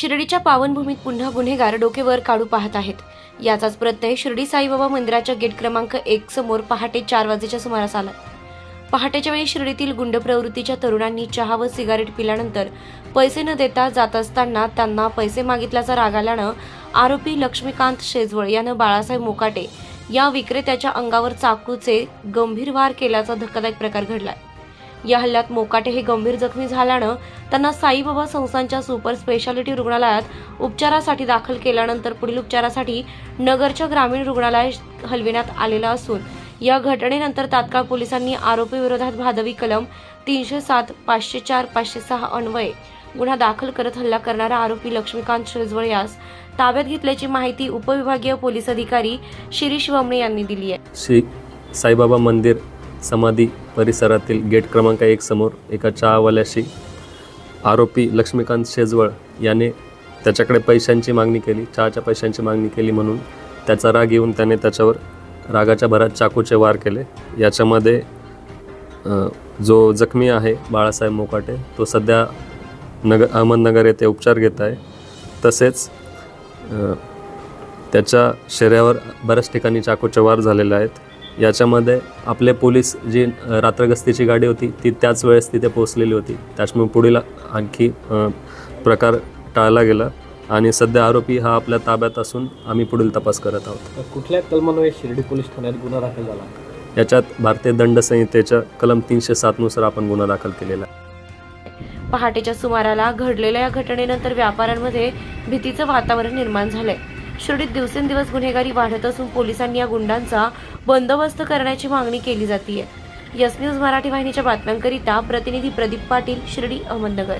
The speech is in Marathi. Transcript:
शिर्डीच्या पावनभूमीत पुन्हा गुन्हेगार डोकेवर काढू पाहत आहेत. याचाच प्रत्यय शिर्डी साईबाबा मंदिराच्या गेट क्रमांक एक समोर पहाटे चार वाजेच्या सुमारास आला. पहाटेच्या वेळी शिर्डीतील गुंड प्रवृत्तीच्या तरुणांनी चहा व सिगारेट पिल्यानंतर पैसे न देता जात असताना त्यांना पैसे मागितल्याचा राग आल्यानं आरोपी लक्ष्मीकांत शेजवळ यानं बाळासाहेब मोकाटे या विक्रेत्याच्या अंगावर चाकूचे गंभीर वार केल्याचा धक्कादायक प्रकार घडलाय. या हल्ल्यात मोकाटे हे गंभीर जखमी झाल्यानं त्यांना साईबाबा संस्थांच्या सुपर स्पेशालिटी रुग्णालयात उपचारासाठी दाखल केल्यानंतर पुढील उपचारासाठी नगरच्या ग्रामीण रुग्णालयात हलविण्यात आलेलं असून या घटनेनंतर तात्काळ पोलिसांनी आरोपी विरोधात भादवी कलम तीनशे सात पाचशे चार पाचशे सहा अन्वये गुन्हा दाखल करत हल्ला करणारा आरोपी लक्ष्मीकांत शेजवळ यास ताब्यात घेतल्याची माहिती उपविभागीय पोलीस अधिकारी शिरीष वमणे यांनी दिली आहे. श्री साईबाबा मंदिर समाधी परिसरातील गेट क्रमांक एक समोर एका चहावाल्याशी आरोपी लक्ष्मीकांत शेजवळ याने त्याच्याकडे पैशांची मागणी केली चहाच्या पैशांची मागणी केली म्हणून त्याचा राग येऊन त्याने त्याच्यावर रागाच्या भरात चाकूचे वार केले. याच्यामध्ये जो जखमी आहे बाळासाहेब मोकाटे तो सध्या नगर अहमदनगर येथे उपचार घेत आहे. तसेच त्याच्या शरीरावर बऱ्याच ठिकाणी चाकूचे वार झालेले आहेत. याच्यामध्ये आपले पोलीस जी रात्रगस्तीची गाडी होती ती त्याच वेळेस तिथे पोहोचलेली होती. त्याच्यामुळे पुढील आणखी प्रकार टाळला गेला. आणि सध्या आरोपी हा आपल्या ताब्यात असून आम्ही पुढील तपास करत आहोत. कुठल्या कलमान्वये शिर्डी पोलीस ठाण्यात गुन्हा दाखल झाला? याच्यात भारतीय दंड संहितेच्या कलम तीनशे सातनुसार आपण गुन्हा दाखल केलेला आहे. पहाटेच्या सुमाराला घडलेल्या या घटनेनंतर व्यापाऱ्यांमध्ये भीतीचं वातावरण निर्माण झालंय. शिर्डीत दिवसेंदिवस गुन्हेगारी वाढत असून पोलिसांनी या गुंडांचा बंदोबस्त करण्याची मागणी केली जाते यस न्यूज मराठी वाहिनीच्या बातम्यांकरिता प्रतिनिधी प्रदीप पाटील शिर्डी अहमदनगर.